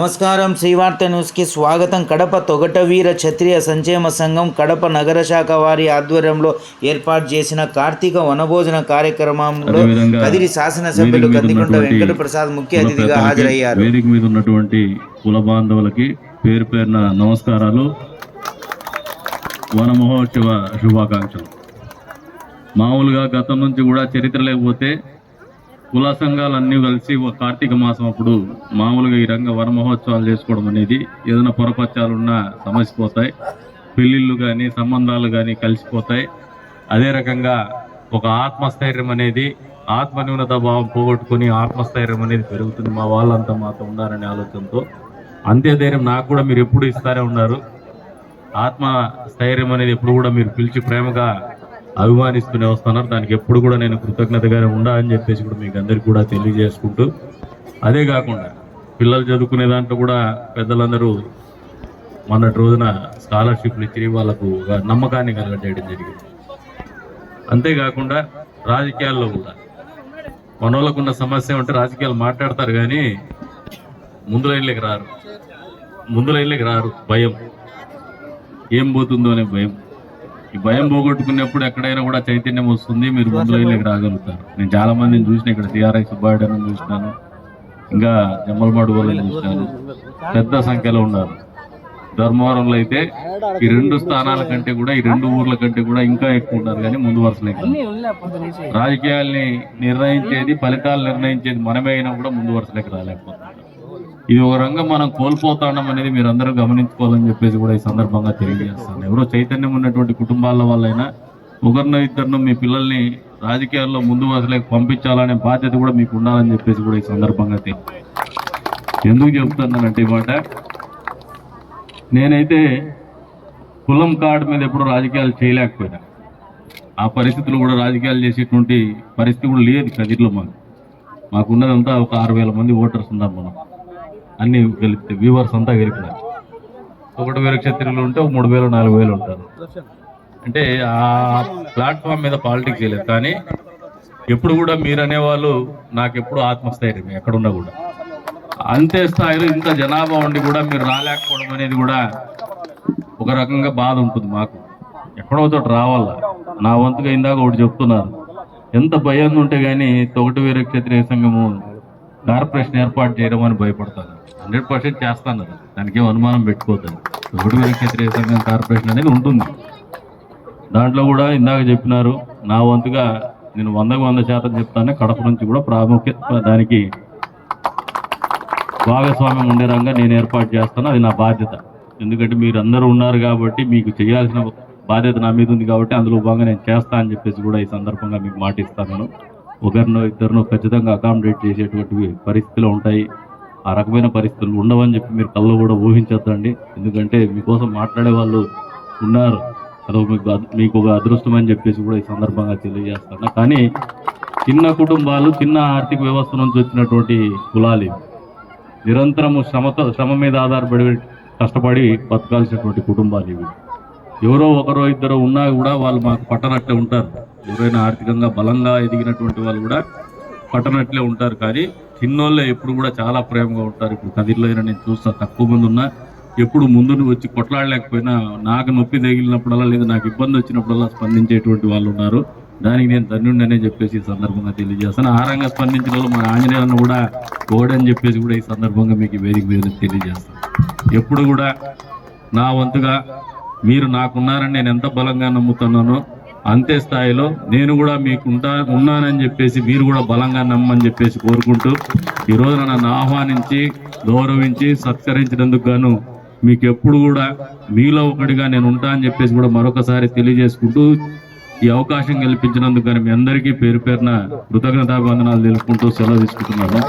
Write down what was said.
నమస్కారం. శ్రీవార్త న్యూస్కి స్వాగతం. కడప తొగటవీర క్షత్రియ సంక్షేమ సంఘం కడప నగర శాఖ వారి ఆధ్వర్యంలో ఏర్పాటు చేసిన కార్తీక వనభోజన కార్యక్రమంలో కదిరి శాసనసభ్యులు ఉన్నటువంటి వెంకట ప్రసాద్ ముఖ్య అతిథిగా హాజరయ్యారు. వేదిక మీద ఉన్నటువంటి కుల బాంధవులకి పేరు పేరున నమస్కారాలు. వన మహోత్సవ శుభాకాంక్షలు. మామూలుగా గతం నుంచి కూడా చరిత్ర లేకపోతే కుల అన్నీ కలిసి ఒక కార్తీక మాసం అప్పుడు మామూలుగా ఈ రంగ వరమహోత్సవాలు చేసుకోవడం అనేది ఏదైనా పొరపచ్చాలున్నా సమసిపోతాయి. పెళ్ళిళ్ళు కానీ సంబంధాలు కానీ కలిసిపోతాయి. అదే రకంగా ఒక ఆత్మస్థైర్యం అనేది ఆత్మన్యూనత భావం పోగొట్టుకుని ఆత్మస్థైర్యం అనేది పెరుగుతుంది. మా వాళ్ళంతా మాతో ఉన్నారనే ఆలోచనతో. అంతే ధైర్యం నాకు కూడా మీరు ఎప్పుడు ఇస్తారే ఉన్నారు. ఆత్మ స్థైర్యం అనేది ఎప్పుడు కూడా మీరు పిలిచి ప్రేమగా అభిమానిస్తూనే వస్తున్నారు. దానికి ఎప్పుడు కూడా నేను కృతజ్ఞతగానే ఉండా అని చెప్పేసి కూడా మీకు అందరికి కూడా తెలియజేసుకుంటూ అదే కాకుండా పిల్లలు చదువుకునే దాంట్లో కూడా పెద్దలందరూ మొన్నటి రోజున స్కాలర్షిప్లు ఇచ్చి వాళ్ళకు నమ్మకాన్ని కలగజేయడం జరిగింది. అంతేకాకుండా రాజకీయాల్లో కూడా మనోళ్ళకున్న సమస్య ఉంటే రాజకీయాలు మాట్లాడతారు కానీ ముందు లైన్లోకి రారు. ముందు లైన్లోకి రారు. భయం. ఏం పోతుందో అనే భయం. ఈ భయం పోగొట్టుకున్నప్పుడు ఎక్కడైనా కూడా చైతన్యం వస్తుంది. మీరు ముందు లైన్లోకి రాగలుగుతారు నేను చాలా మందిని చూసిన ఇక్కడ సిఆర్ఐ సుబ్బాయుడు చూసినాను. ఇంకా జమ్మలమాడు వాళ్ళని చూసినాను. పెద్ద సంఖ్యలో ఉన్నారు. ధర్మవరంలో అయితే ఈ రెండు స్థానాల కంటే కూడా ఈ రెండు ఊర్ల కంటే కూడా ఇంకా ఎక్కువ ఉన్నారు. కానీ ముందు వరుసలే. రాజకీయాల్ని నిర్ణయించేది ఫలితాలు నిర్ణయించేది మనమే అయినా కూడా ముందు వరుసలోకి రాలేకపోతున్నాం ఇది ఒక రంగం మనం కోల్పోతాం అనేది మీరు అందరూ గమనించుకోవాలని చెప్పేసి కూడా ఈ సందర్భంగా తెలియజేస్తాను. ఎవరో చైతన్యం ఉన్నటువంటి కుటుంబాల వల్లైనా ఒకరినో ఇద్దరినో మీ పిల్లల్ని రాజకీయాల్లో ముందు వసలేకి పంపించాలనే బాధ్యత కూడా మీకు ఉండాలని చెప్పేసి కూడా ఈ సందర్భంగా తెలియదు ఎందుకు చెప్తున్నానంటే ఈ మాట? నేనైతే కులం కార్డు మీద ఎప్పుడు రాజకీయాలు చేయలేకపోయినా. ఆ పరిస్థితులు కూడా రాజకీయాలు చేసేటువంటి పరిస్థితి కూడా లేదు కదిర్లో మాకు. మాకున్నదంతా ఒక ఆరు వేల మంది ఓటర్స్ ఉన్నాం మనం. అన్ని గెలిపితే వ్యూవర్స్ అంతా గెలిపినారు. ఒకటి వేల క్షత్రియులు ఉంటే ఒక మూడు వేలు నాలుగు వేలు ఉంటారు. అంటే ఆ ప్లాట్ఫామ్ మీద పాలిటిక్స్ చేయలేదు. కానీ ఎప్పుడు కూడా మీరు అనేవాళ్ళు నాకు ఎప్పుడు ఆత్మస్థైర్యం ఎక్కడున్నా కూడా. అంతే స్థాయిలో ఇంత జనాభా ఉండి కూడా మీరు రాలేకపోవడం అనేది కూడా ఒక రకంగా బాధ ఉంటుంది మాకు. ఎక్కడో చోట రావాలా? నా వంతుగా ఇందాక ఒకటి చెప్తున్నారు. ఎంత భయం ఉంటే కానీ తొగటి వీర క్షత్రియ సంఘము కార్పొరేషన్ ఏర్పాటు చేయడం అని భయపడతాను హండ్రెడ్ పర్సెంట్ చేస్తాను అది. దానికి ఏం అనుమానం పెట్టుకోవద్దు. రోడ్డు వీర సంఘం కార్పొరేషన్ అనేది ఉంటుంది. దాంట్లో కూడా ఇందాక చెప్పినారు నా వంతుగా నేను వందకు వంద శాతం చెప్తాను కడప నుంచి కూడా ప్రాముఖ్యత దానికి భాగస్వామ్యం ఉండే రంగా నేను ఏర్పాటు చేస్తాను. అది నా బాధ్యత. ఎందుకంటే మీరు అందరూ ఉన్నారు కాబట్టి మీకు చేయాల్సిన బాధ్యత నా మీద ఉంది కాబట్టి అందులో భాగంగా నేను చేస్తా అని చెప్పేసి కూడా ఈ సందర్భంగా మీకు మాట ఇస్తాను. ఒకరినో ఇద్దరినో ఖచ్చితంగా అకామిడేట్ చేసేటువంటి పరిస్థితులు ఉంటాయి. ఆ రకమైన పరిస్థితులు ఉండవని చెప్పి మీరు కళ్ళు కూడా ఊహించొద్దండి. ఎందుకంటే మీకోసం మాట్లాడే వాళ్ళు ఉన్నారు. అదొక మీకు మీకు ఒక అదృష్టం అని చెప్పేసి కూడా ఈ సందర్భంగా తెలియజేస్తాను కానీ చిన్న కుటుంబాలు చిన్న ఆర్థిక వ్యవస్థ నుంచి వచ్చినటువంటి కులాలు నిరంతరము శ్రమతో శ్రమ మీద ఆధారపడి కష్టపడి బతకాల్సినటువంటి కుటుంబాలు ఇవి. ఎవరో ఒకరో ఇద్దరు ఉన్నా కూడా వాళ్ళు మాకు పట్టనట్లే ఉంటారు. ఎవరైనా ఆర్థికంగా బలంగా ఎదిగినటువంటి వాళ్ళు కూడా పట్టనట్లే ఉంటారు. కానీ చిన్నోళ్ళే ఎప్పుడు కూడా చాలా ప్రేమగా ఉంటారు. ఇప్పుడు కదిరిలో అయినా నేను చూస్తా తక్కువ మంది ఉన్నా ఎప్పుడు ముందు వచ్చి కొట్లాడలేకపోయినా నాకు నొప్పి తగిలినప్పుడల్లా లేదా నాకు ఇబ్బంది వచ్చినప్పుడల్లా స్పందించేటువంటి వాళ్ళు ఉన్నారు. దానికి నేను ధన్యుండనే చెప్పేసి ఈ సందర్భంగా తెలియజేస్తాను. ఆ రంగా స్పందించిన వాళ్ళు మన ఆంజనేయులను కూడా ఓడని చెప్పేసి కూడా ఈ సందర్భంగా మీకు వేదిక మీద తెలియజేస్తాను. ఎప్పుడు కూడా నా వంతుగా మీరు నాకున్నారని నేను ఎంత బలంగా నమ్ముతున్నానో అంతే స్థాయిలో నేను కూడా మీకు ఉంటా ఉన్నానని చెప్పేసి మీరు కూడా బలంగా నమ్మని చెప్పేసి కోరుకుంటూ ఈ రోజున నన్ను ఆహ్వానించి గౌరవించి సత్కరించినందుకు గాను మీకు ఎప్పుడు కూడా మీలో ఒకటిగా నేను ఉంటా అని చెప్పేసి కూడా మరొకసారి తెలియజేసుకుంటూ ఈ అవకాశం కల్పించినందుకు కానీ మీ అందరికీ పేరు పేరున కృతజ్ఞతాభివందనాలు తెలుపుకుంటూ సెలవు తీసుకుంటున్నాను.